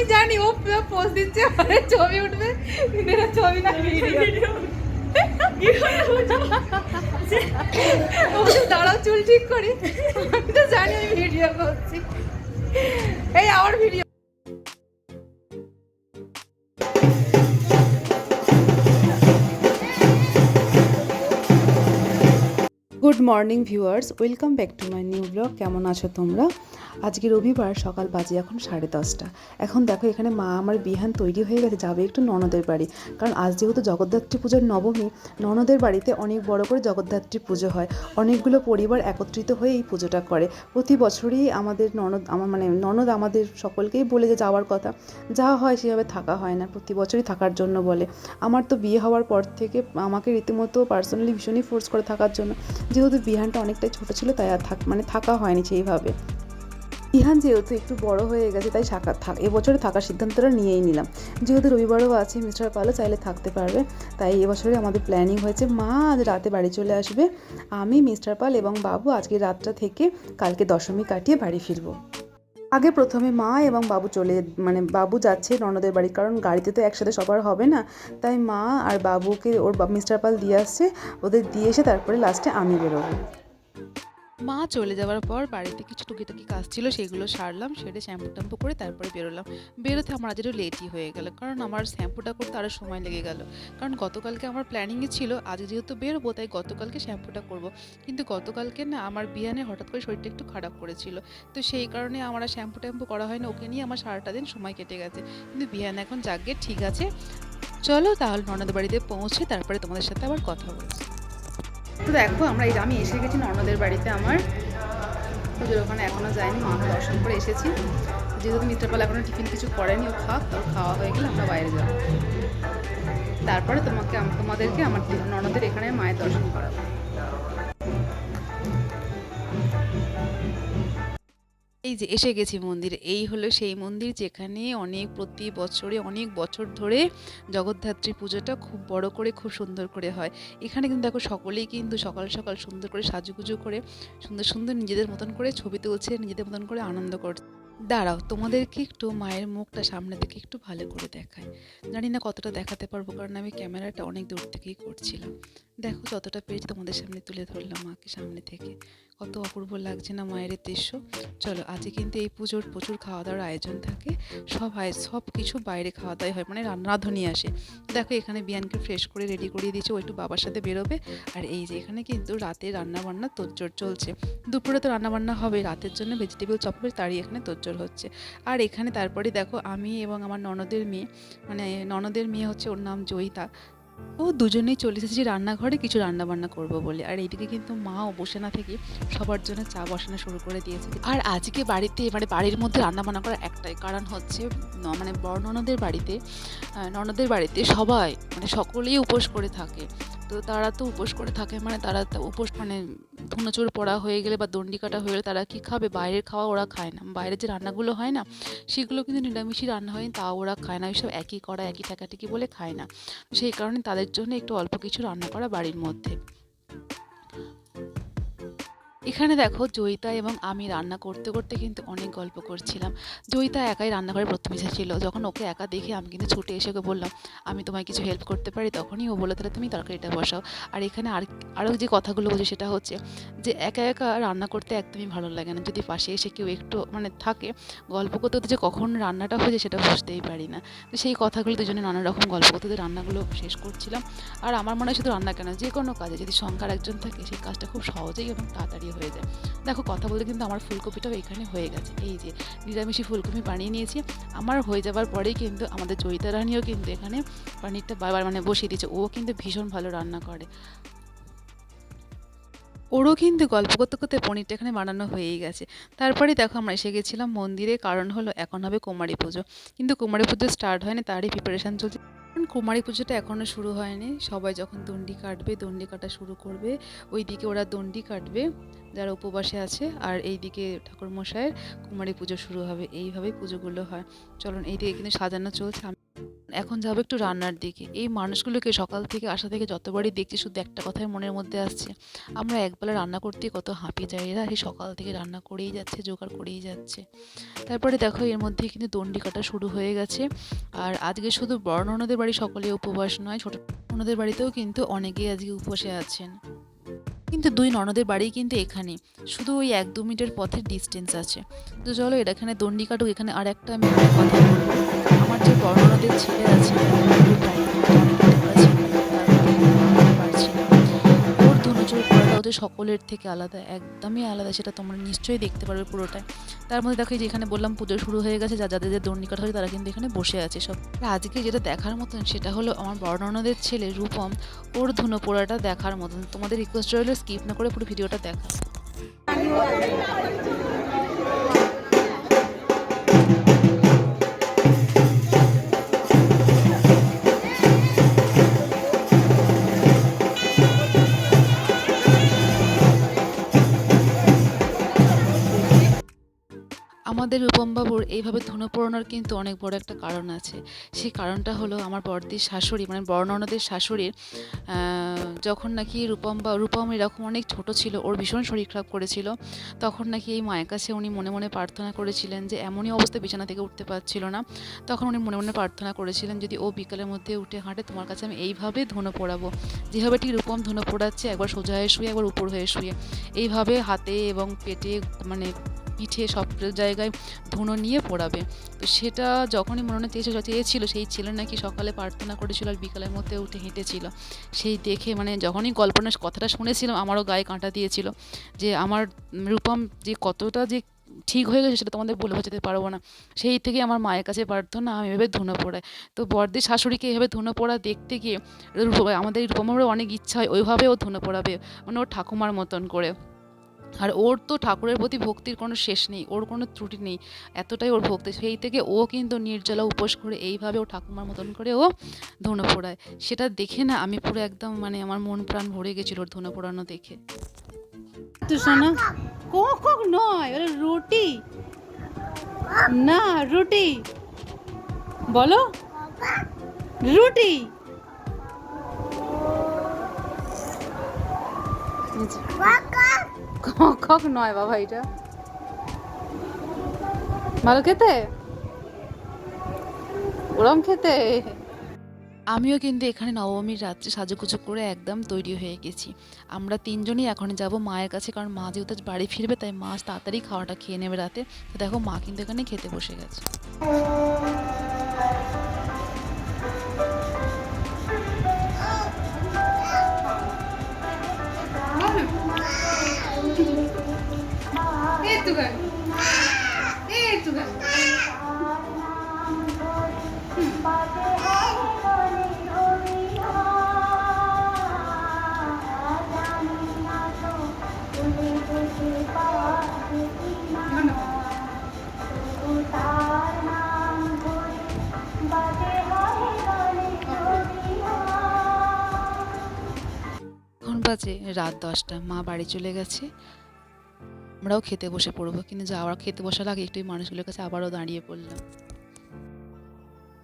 আমি জানি ও পোস্ট দিচ্ছে আরে ছবি উঠবে ছবি না ভিডিও। দাঁড়াও চুল ঠিক করি। আমি তো জানি আমি ভিডিও করছি। এই আমার video good morning viewers, welcome back to my new blog, কেমন আছো তোমরা? আজকে রবিবার, সকাল বাজে এখন সাড়ে দশটা। এখন দেখো এখানে মা আমার বিহান তৈরি হয়ে গেছে, যাবে একটু ননদের বাড়ি। কারণ আজ যেহেতু জগদ্ধাত্রী পুজোর নবমী, ননদের বাড়িতে অনেক বড় করে জগদ্ধাত্রী পুজো হয়। অনেকগুলো পরিবার একত্রিত হয়ে এই পুজোটা করে। প্রতি বছরই আমাদের ননদ আমার মানে ননদ আমাদের সকলকেই বলে যে যাওয়ার কথা। যা হয় সেভাবে থাকা হয় না, প্রতি বছরই থাকার জন্য বলে। আমার তো বিয়ে হওয়ার পর থেকে আমাকে রীতিমতো পার্সোনালি ভীষণই ফোর্স করে থাকার জন্য। যেহেতু বিহানটা অনেকটাই ছোট ছিল, তাই আর থাক মানে থাকা হয়নি সেইভাবে। ইহান যেহেতু একটু বড় হয়ে গেছে, তাই থাকা থাক, এবছরে থাকার সিদ্ধান্তটা নিয়েই নিলাম। যেহেতু রবিবারও আছে মিস্টার পালও চাইলে থাকতে পারবে। তাই এবছরে আমাদের প্ল্যানিং হয়েছে, মা আজ রাতে বাড়ি চলে আসবে। আমি, মিস্টার পাল এবং বাবু আজকে রাতটা থেকে কালকে দশমী কাটিয়ে বাড়ি ফিরবো। আগে প্রথমে মা এবং বাবু চলে মানে বাবু যাচ্ছে ননদের বাড়ি, কারণ গাড়িতে তো একসাথে সবার হবে না। তাই মা আর বাবুকে ওর মিস্টার পাল দিয়ে আসছে। ওদের দিয়ে এসে তারপরে লাস্টে আমি বেরোবো। মা চলে যাওয়ার পর বাড়িতে কিছু টুকিটাকি কাজ ছিল, সেগুলো সারলাম, সেরে শ্যাম্পু ট্যাম্পু করে তারপরে বেরোলাম। বেরোতে আমার আজ একটু লেটই হয়ে গেল, কারণ আমার শ্যাম্পুটা করতে আরও সময় লেগে গেল। কারণ গতকালকে আমার প্ল্যানিংয়ে ছিল, আজ যেহেতু বেরোবো, তাই গতকালকে শ্যাম্পুটা করব। কিন্তু গতকালকে না, আমার বিয়ানে হঠাৎ করে শরীরটা একটু খারাপ করেছিল। তো সেই কারণে আমার আর শ্যাম্পু ট্যাম্পু করা হয় না ওকে নিয়ে আমার সারাটা দিন সময় কেটে গেছে। কিন্তু বিয়ান এখন যাগে ঠিক আছে। চলো তাহলে ননদ বাড়িতে পৌঁছে, তারপরে তোমাদের সাথে আবার কথা বলছি। তো দেখো, আমরা এই আমি এসে গেছি নর্মদের বাড়িতে আমার। পুজোর ওখানে এখনও যাইনি মাকে দর্শন করে এসেছি। যেহেতু মিত্রপাল এখনও টিফিন কিছু করেনি, ও খাক তো খাওয়া হয়ে গেলে আমরা বাইরে যাব। তারপরে তোমাকে, তোমাদেরকে আমার ননদের এখানে মায়ের দর্শন করাবো। এই যে এসে গেছি মন্দির, এই হলো সেই মন্দির যেখানে অনেক প্রতি বছরে, অনেক বছর ধরে জগদ্ধাত্রী পুজোটা খুব বড় করে, খুব সুন্দর করে হয়। এখানে কিন্তু দেখো সকলেই কিন্তু সকাল সকাল সুন্দর করে সাজুগুজু করে, সুন্দর সুন্দর নিজেদের মতন করে ছবি তুলছে, নিজেদের মতন করে আনন্দ করছে। দাঁড়াও, তোমাদেরকে একটু মায়ের মুখটা সামনে থেকে একটু ভালো করে দেখায় জানি না কতটা দেখাতে পারব, কারণ আমি ক্যামেরাটা অনেক দূর থেকেই করছিলাম। দেখো যতটা পেরেছি তোমাদের সামনে তুলে ধরলাম মাকে সামনে থেকে। কত অপূর্ব লাগছে না মায়ের দৃশ্য। চলো আজকে কিন্তু এই পুজোর প্রচুর খাওয়া দাওয়ার আয়োজন থাকে। সব আয় সব কিছু বাইরে খাওয়া দাওয়াই হয় মানে রান্না রাঁধুনি আসে। দেখো এখানে বিয়ানকে ফ্রেশ করে রেডি করিয়ে দিয়েছে ও একটু বাবার সাথে বেরোবে। আর এই যে এখানে কিন্তু রাতে রান্নাবান্না তোজ্জোর চলছে। দুপুরে তো রান্নাবান্না হবে রাতের জন্য ভেজিটেবল চপ হবে তারই এখানে তোজ্জোর হচ্ছে। আর এখানে তারপরে দেখো আমি এবং আমার ননদের মেয়ে মানে ননদের মেয়ে হচ্ছে ওর নাম জয়িতা। ও দুজনেই চলে এসেছি রান্নাঘরে কিছু রান্না বান্না করব বলে। আর এইদিকে কিন্তু মা বসে না থেকে সবার জন্য চা বসানো শুরু করে দিয়েছে। আর আজকে বাড়িতে মানে বাড়ির মধ্যে রান্না বান্না করার একটাই কারণ হচ্ছে মানে বড় ননদের বাড়িতে ননদের বাড়িতে সবাই মানে সকলেই উপোস করে থাকে। তো তারা তো উপোস করে থাকে মানে তারা উপোস মানে ধুনোচুর পড়া হয়ে গেলে বা দণ্ডি কাটা হয়ে গেলে তারা কী খাবে? বাইরের খাওয়া ওরা খায় না। বাইরের যে রান্নাগুলো হয় না, সেগুলো কিন্তু নিরামিষই রান্না হয় তা ওরা খায় না। ওইসব একই করা একই ঠেকাঠেকি বলে খায় না। সেই কারণে তাদের জন্য একটু অল্প কিছু রান্না করা বাড়ির মধ্যে। এখানে দেখো জয়িতা এবং আমি রান্না করতে করতে কিন্তু অনেক গল্প করছিলাম। জয়িতা একাই রান্নাঘরে প্রথমে এসেছিল যখন ওকে একা দেখে আমি কিন্তু ছুটে এসে ওকে বললাম, আমি তোমায় কিছু হেল্প করতে পারি? তখনই ও বলল, তাহলে তুমি তরকারিটা বসাও। আর এখানে আর আরও যে কথাগুলো বলছে সেটা হচ্ছে যে, একা একা রান্না করতে একদমই ভালো লাগে না। যদি পাশে এসে কেউ একটু মানে থাকে, গল্প করতে করতে যে কখন রান্নাটা হয়ে যায় সেটা বুঝতেই পারি না। তো সেই কথাগুলো দুজনে নানা রকম গল্প করতে করতে রান্নাগুলো শেষ করছিলাম। আর আমার মনে হয় শুধু রান্না কেন, যে কোনো কাজে যদি সংখ্যার একজন থাকে, সেই কাজটা খুব সহজেই এবং তাড়াতাড়ি হয়ে যায়। দেখো, কথা বলতে কিন্তু আমার ফুলকপিটাও এখানে হয়ে গেছে। এই যে নিরামিষি ফুলকপি বানিয়ে নিয়েছি। আমার হয়ে যাওয়ার পরেই কিন্তু আমাদের জয়িতা রানীও কিন্তু এখানে পনিরটা বারবার মানে বসিয়ে দিয়েছে। ও কিন্তু ভীষণ ভালো রান্না করে। ওরও কিন্তু গল্প করতে করতে পনিরটা এখানে বানানো হয়েই গেছে। তারপরে দেখো আমরা এসে গেছিলাম মন্দিরে। কারণ হলো, এখন হবে কুমারী পুজো। কিন্তু কুমারী পুজো স্টার্ট হয়নি, তারই প্রিপারেশান চলছে। কারণ কুমারী পুজোটা এখনও শুরু হয়নি। সবাই যখন দণ্ডি কাটবে, দণ্ডি কাটা শুরু করবে, ওইদিকে ওরা দণ্ডি কাটবে। যারা উপবাসে আছে আর এইদিকে ঠাকুরমশাইয়ের কুমারী পুজো শুরু হবে, এইভাবেই পুজোগুলো হয়। চলুন এইদিকে কিন্তু সাজানো চলছে। এখন যাব একটু রান্নার দিকে। এই মানুষগুলোকে সকাল থেকে আসা থেকে যতবারই দেখছি, শুধু একটা কথাই মনের মধ্যে আসছে। আমরা একবেলা রান্না করতে কত হাঁপি যাই। এরা সেই সকাল থেকে রান্না করেই যাচ্ছে, জোগাড় করেই যাচ্ছে। তারপরে দেখো, এর মধ্যে কিন্তু দণ্ডি কাটা শুরু হয়ে গেছে। আর আজকে শুধু বড় ননদের বাড়ি সকলে উপবাস নয়, ছোট ননদের বাড়িতেও কিন্তু অনেকেই আজকে উপবাসে আছেন। কিন্তু দুই ননদের বাড়ি কিন্তু এখানে। শুধু ওই এক দু মিনিটের পথের ডিস্টেন্স আছে। তো চলো এটা এখানে দণ্ডি কাটুক, এখানে আর একটা আমি কথা বলব। আমার যে বড় ননদের ছেলে আছে ওদের সকলের থেকে আলাদা, একদমই আলাদা, সেটা তোমরা নিশ্চয়ই দেখতে পারবে পুরোটাই। তার মধ্যে দেখো যেখানে বললাম পুজো শুরু হয়ে গেছে, যা যাদের যে দণ্ডি হয় তারা কিন্তু এখানে বসে আছে সব। আজকে যেটা দেখার মতন সেটা হলো আমার বর্ণনাদের ছেলে রূপম, ওর ধুনো পোড়াটা দেখার মতন। তোমাদের রিকোয়েস্ট রইল স্কিপ না করে পুরো ভিডিওটা দেখা। আমাদের রূপমবাবুর এইভাবে ধুনো পোড়ানোর কিন্তু অনেক বড় একটা কারণ আছে। সেই কারণটা হলো আমার বড়দির শাশুড়ি মানে বড় ননদের শাশুড়ির যখন নাকি রূপম বা, রূপম এরকম অনেক ছোট ছিল, ওর ভীষণ শরীর খারাপ করেছিল, তখন নাকি এই মায়ের কাছে উনি মনে মনে প্রার্থনা করেছিলেন যে এমনই অবস্থা বিছানা থেকে উঠতে পারছিল না। তখন উনি মনে মনে প্রার্থনা করেছিলেন যদি ও বিকালের মধ্যে উঠে হাঁটে, তোমার কাছে আমি এইভাবে ধুনো পোড়াবো। যেভাবে ঠিক রূপম ধুনো পোড়াচ্ছে, একবার সোজা হয়ে শুয়ে, একবার উপর হয়ে শুয়ে। এইভাবে হাতে এবং পেটে মানে পিঠে সব জায়গায় ধুনো নিয়ে পোড়াবে। তো সেটা যখনই মনে চেয়েছিল চেয়েছিল সেই ছেলে নাকি সকালে প্রার্থনা করেছিল আর বিকালের মধ্যে উঠে হেঁটেছিল। সেই দেখে মানে যখনই কল্পনার কথাটা শুনেছিলাম, আমারও গায়ে কাঁটা দিয়েছিল যে আমার রূপম যে কতটা যে ঠিক হয়ে গেছে সেটা তোমাদের বলে বোঝাতে পারব না। সেই থেকে আমার মায়ের কাছে প্রার্থনা, আমি এভাবে ধুনো পোড়াই। তো বর্দির শাশুড়িকে এভাবে ধুনো পোড়া দেখতে গিয়ে আমাদের রূপমারও অনেক ইচ্ছা হয় ওইভাবে ও ধুনো পোড়াবে মানে ওর ঠাকুমার মতন করে। আর ওর তো ঠাকুরের প্রতি ভক্তির কোনো শেষ নেই ওর কোনো ত্রুটি নেই এতটাই ওর ভক্তি। সেই থেকে ও কিন্তু নির্জলা উপোস করে এইভাবে ও ঠাকুমার মতন করে ও ধুনো পোড়ায়। সেটা দেখে না আমি পুরো একদম মানে আমার মন প্রাণ ভরে গেছিল ওর ধুনো পোড়ানো দেখে। তো শোনো। কক নয়? রুটি। না রুটি। বলো। রুটি। কক নয় বাবা এটা। ভালো খেতে? ওরম খেতে? আমিও কিন্তু এখানে নবমীর রাত্রে সাজুগুজু করে একদম তৈরি হয়ে গেছি। আমরা তিনজনই এখন যাব মায়ের কাছে, কারণ মা যেহেতু বাড়ি ফিরবে, তাই মা তাড়াতাড়ি খাওয়াটা খেয়ে নেবে রাতে। তো দেখো মা কিন্তু এখানে খেতে বসে গেছে। বাজে রাত দশটা মা বাড়ি চলে গেছে। আমরাও খেতে বসে পড়ব। কিন্তু যাওয়ার খেতে বসার আগে একটু মানুষগুলোর কাছে আবারও দাঁড়িয়ে পড়লাম।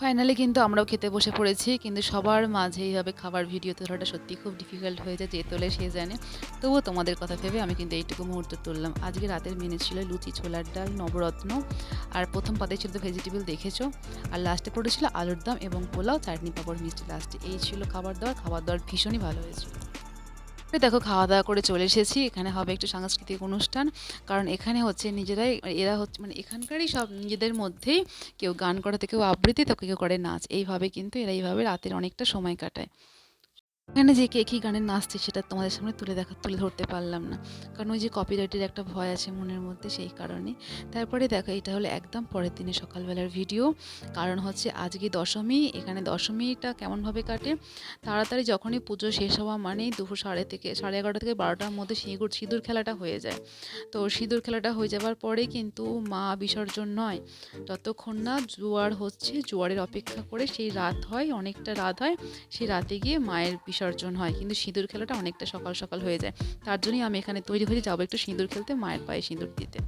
ফাইনালি কিন্তু আমরাও খেতে বসে পড়েছি। কিন্তু সবার মাঝে এইভাবে খাবার ভিডিও তোলাটা সত্যি খুব ডিফিকাল্ট হয়ে যায়, যে তোলে সে জানে। তবুও তোমাদের কথা ভেবে আমি কিন্তু এইটুকু মুহূর্ত তুললাম। আজকে রাতের মেনু ছিল লুচি, ছোলার ডাল, নবরত্ন। আর প্রথম পাতে ছিল তো ভেজিটেবল দেখেছ। আর লাস্টে পড়েছিল আলুর দম এবং পোলাও, চাটনি, পাপড়, মিষ্টি লাস্টে এই ছিল খাবার দাবার। খাবার দাবার ভীষণই ভালো হয়েছিল। এই দেখো খাওয়া দাওয়া করে চলে এসেছি। এখানে হবে একটু সাংস্কৃতিক অনুষ্ঠান। কারণ এখানে হচ্ছে নিজেরাই, এরা হচ্ছে মানে এখানকারই সব নিজেদের মধ্যেই কেউ গান করাতে, কেউ আবৃত্তি, তো কেউ করে নাচ। এইভাবে কিন্তু এরা এইভাবে রাতের অনেকটা সময় কাটায়। এখানে যে কে কী গানে নাচছে সেটা তোমাদের সামনে তুলে দেখা, তুলে ধরতে পারলাম না। কারণ ওই যে কপিরাইটের একটা ভয় আছে মনের মধ্যে সেই কারণে। তারপরে দেখো, এটা হলো একদম পরের দিনে সকালবেলার ভিডিও কারণ হচ্ছে আজকে দশমী, এখানে দশমীটা কেমনভাবে কাটে? তাড়াতাড়ি যখনই পুজো শেষ হওয়া মানেই দুপুর সাড়ে থেকে, সাড়ে এগারোটা থেকে বারোটার মধ্যে সিঁদুর সিঁদুর খেলাটা হয়ে যায়। তো সিঁদুর খেলাটা হয়ে যাওয়ার পরে কিন্তু মা বিসর্জন নয়। যতক্ষণ না জোয়ার হচ্ছে, জোয়ারের অপেক্ষা করে সেই রাত হয়, অনেকটা রাত হয়, সেই রাতে গিয়ে মায়ের বিসর্জন হয়। কিন্তু সিঁদুর খেলাটা অনেকটা সকাল সকাল হয়ে যায়। তার জন্যই আমি এখানে তৈরি হয়ে যাব একটু সিঁদুর খেলতে, মায়ের পায়ে সিঁদুর দিতে।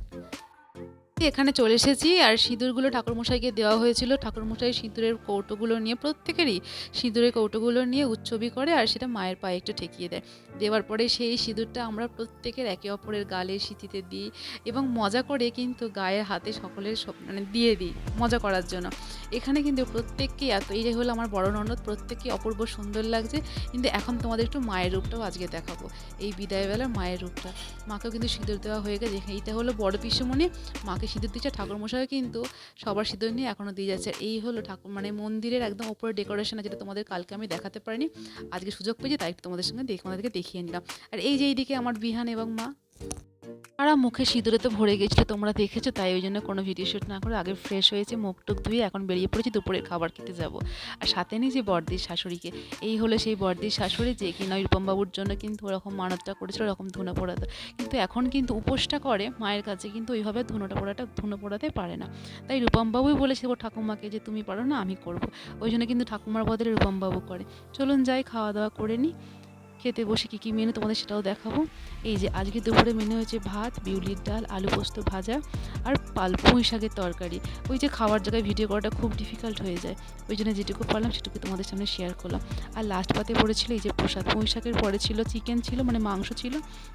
এখানে চলে এসেছি। আর সিঁদুরগুলো ঠাকুরমশাইকে দেওয়া হয়েছিল। ঠাকুরমশাই সিঁদুরের কৌটোগুলো নিয়ে প্রত্যেকেরই সিঁদুরের কৌটোগুলো নিয়ে উচ্ছবি করে আর সেটা মায়ের পায়ে একটু ঠেকিয়ে দেয়। দেওয়ার পরে সেই সিঁদুরটা আমরা প্রত্যেকের একে অপরের গালে সিঁথিতে দিই এবং মজা করে কিন্তু গায়ে হাতে সকলের মানে দিয়ে দিই মজা করার জন্য। এখানে কিন্তু প্রত্যেককে এত, এই যে হলো আমার বড় ননদ, প্রত্যেককে অপূর্ব সুন্দর লাগছে। কিন্তু এখন তোমাদের একটু মায়ের রূপটাও আজকে দেখাবো। এই বিদায়বেলার মায়ের রূপটা। মাকেও কিন্তু সিঁদুর দেওয়া হয়ে গেছে। এইটা হলো বড় পিসুমণি, মাকে সিঁদুর দিচ্ছে ঠাকুরমশাই কিন্তু সবার সিঁদুর নিয়ে এখনও দিয়ে যাচ্ছে। এই হলো ঠাকুর মানে মন্দিরের একদম ওপরে ডেকোরেশন যেটা তোমাদের কালকে আমি দেখাতে পারিনি। আজকে সুযোগ পেয়েছি, তাই তোমাদের সঙ্গে দেখে তোমাদেরকে দেখিয়ে নিলাম। আর এই যে এইদিকে আমার বিহান এবং মা। তারা মুখে সিঁদুরে তো ভরে গেছিল, তোমরা দেখেছ, তাই ওই জন্য কোনো ভিডিও শ্যুট না করে আগে ফ্রেশ হয়েছে, মুখ টুক ধুয়ে এখন বেরিয়ে পড়েছি, দুপুরের খাবার খেতে যাব। আর সাথে নিয়ে যে বর্দির শাশুড়িকে, এই হলো সেই বর্দির শাশুড়ি যে কিনা বাবুর জন্য কিন্তু ওরকম মানতটা করেছিল, ওরকম ধুনো পোড়াতে। কিন্তু এখন কিন্তু উপোসটা করে, মায়ের কাছে কিন্তু ওইভাবে ধুনোটা পোড়াটা, ধুনো পোড়াতে পারে না। তাই রূপমবাবুই বলেছে, ও ঠাকুমাকে যে তুমি পারো না, আমি করব। ওই জন্য কিন্তু ঠাকুমার বদলে রূপমবাবু করে। চলুন যাই খাওয়া দাওয়া করে নিই খেতে বসে কী কী মেনু তোমাদের সেটাও দেখাবো। এই যে আজকে দুপুরে মেনু হয়েছে ভাত, বিউলির ডাল, আলু পোস্ত ভাজা আর পাল পুঁই শাকের তরকারি। ওই যে খাওয়ার জায়গায় ভিডিও করাটা খুব ডিফিকাল্ট হয়ে যায়। ওই জন্য যেটুকু পারলাম সেটুকু তোমাদের সামনে শেয়ার করলাম। আর লাস্ট পাতে পড়েছিল এই যে প্রসাদ, পুঁই শাকের পরে ছিল চিকেন ছিল মানে মাংস ছিল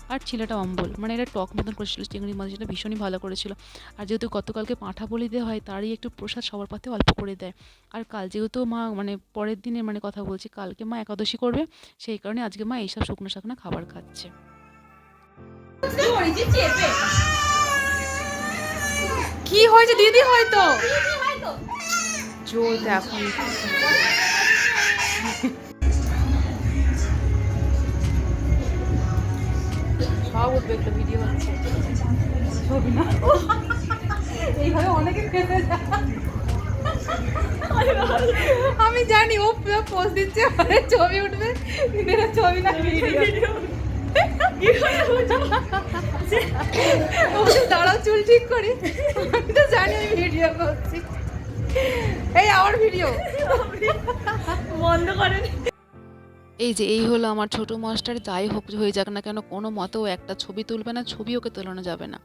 আর ছিলাটা অম্বল। মানে এটা টক মতন করেছিল, চিংড়ি মাছ যেটা ভীষণই ভালো করেছিল। আর যেহেতু গতকালকে পাঁঠা বলি দেওয়া হয়, তারই একটু প্রসাদ সবার পাতে অল্প করে দেয়। আর কাল যেহেতু মা মানে পরের দিনে মানে কথা বলছি, কালকে মা একাদশী করবে, সেই কারণে আজকে মা এইসব শুকনো শাকনা খাবার খাচ্ছে। কি হয়েছে? দিদি হয়তো। জো দেখো। সব উঠবে একটা ভিডিও হচ্ছে। ছবি না? এইভাবে অনেকে খেতে যায়। আমি জানি ও পোস্ট দিচ্ছে পরে ছবি উঠবে এটা ছবি না ভিডিও দাঁড়াও চুল ঠিক করি। আমি তো জানি আমি ভিডিও করছি। এই আমার ভিডিও বন্ধ করেন। এই যে, এই হলো আমার ছোট মাস্টার, যাই হোক হয়ে যাক না কেন, কোনো মতেও একটা ছবি তুলবে না, ছবি ওকে তোলানো যাবে না।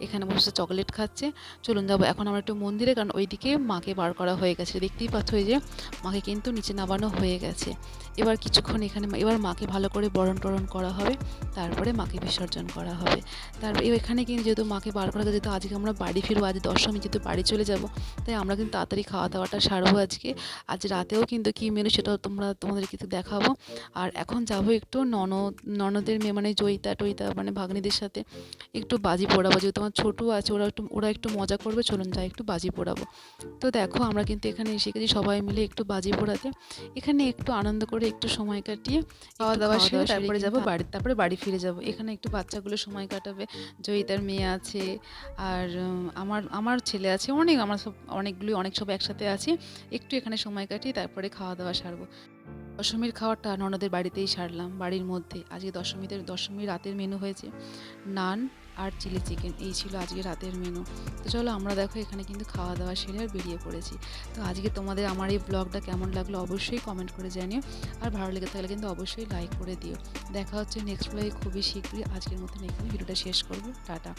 এখানে বসে চকলেট খাচ্ছে। চলুন যাব, এখন আমরা একটু মন্দিরে, কারণ ওইদিকে মাকে বার করা হয়ে গেছে। দেখতেই পাচ্ছ এই যে, মাকে কিন্তু নিচে নামানো হয়ে গেছে। এবার কিছুক্ষণ এখানে, এবার মাকে ভালো করে বরণ টরণ করা হবে। তারপরে মাকে বিসর্জন করা হবে। তারপর এখানে কিন্তু যেহেতু মাকে বার করা যেহেতু আজকে আমরা বাড়ি ফিরবো, আজ দশমী যেহেতু বাড়ি চলে যাব, তাই আমরা কিন্তু তাড়াতাড়ি খাওয়া দাওয়াটা সারবো আজকে। আজ রাতেও কিন্তু কী মেনু সেটাও তোমরা তোমাদের কিন্তু দেখাবো। আর এখন যাব একটু ননদ ননদের মেয়ে মানে জয়িতা টইতা মানে ভাগ্নিদের সাথে একটু বাজি পোড়াবো যেহেতু আমার ছোটো আছে ওরা একটু ওরা একটু মজা করবে চলুন যাই একটু বাজি পোড়াবো। তো দেখো আমরা কিন্তু এখানে এসে গেছি সবাই মিলে একটু বাজি পোড়াতে। এখানে একটু আনন্দ করে একটু সময় কাটিয়ে খাওয়া দাওয়া সেরে তারপরে যাব বাড়ি তারপরে বাড়ি ফিরে যাব। এখানে একটু বাচ্চাগুলো সময় কাটাবে জয়িতার মেয়ে আছে আর আমার আমার ছেলে আছে অনেক আমার সব অনেকগুলি অনেক সব একসাথে আছে। একটু এখানে সময় কাটিয়ে তারপরে খাওয়া দাওয়া সারবো। দশমীর খাওয়াটা ননদের বাড়িতেই সারলাম, বাড়ির মধ্যে। আজকে দশমীতে, দশমীর রাতের মেনু হয়েছে নান আর চিলি চিকেন। এই ছিল আজকে রাতের মেনু তো চলো আমরা দেখো এখানে কিন্তু খাওয়া দাওয়া সেরে আর বেরিয়ে পড়েছি। তো আজকে তোমাদের আমার এই ব্লগটা কেমন লাগল অবশ্যই কমেন্ট করে জানিও। আর ভালো লেগে থাকলে কিন্তু অবশ্যই লাইক করে দিও। দেখা হচ্ছে নেক্সট ব্লগে খুবই শীঘ্রই। আজকের মতন এখানে ভিডিওটা শেষ করব। টাটা।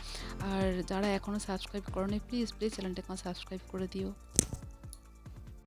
আর যারা এখনও সাবস্ক্রাইব করো প্লিজ প্লিজ চ্যানেলটা এখন সাবস্ক্রাইব করে দিও।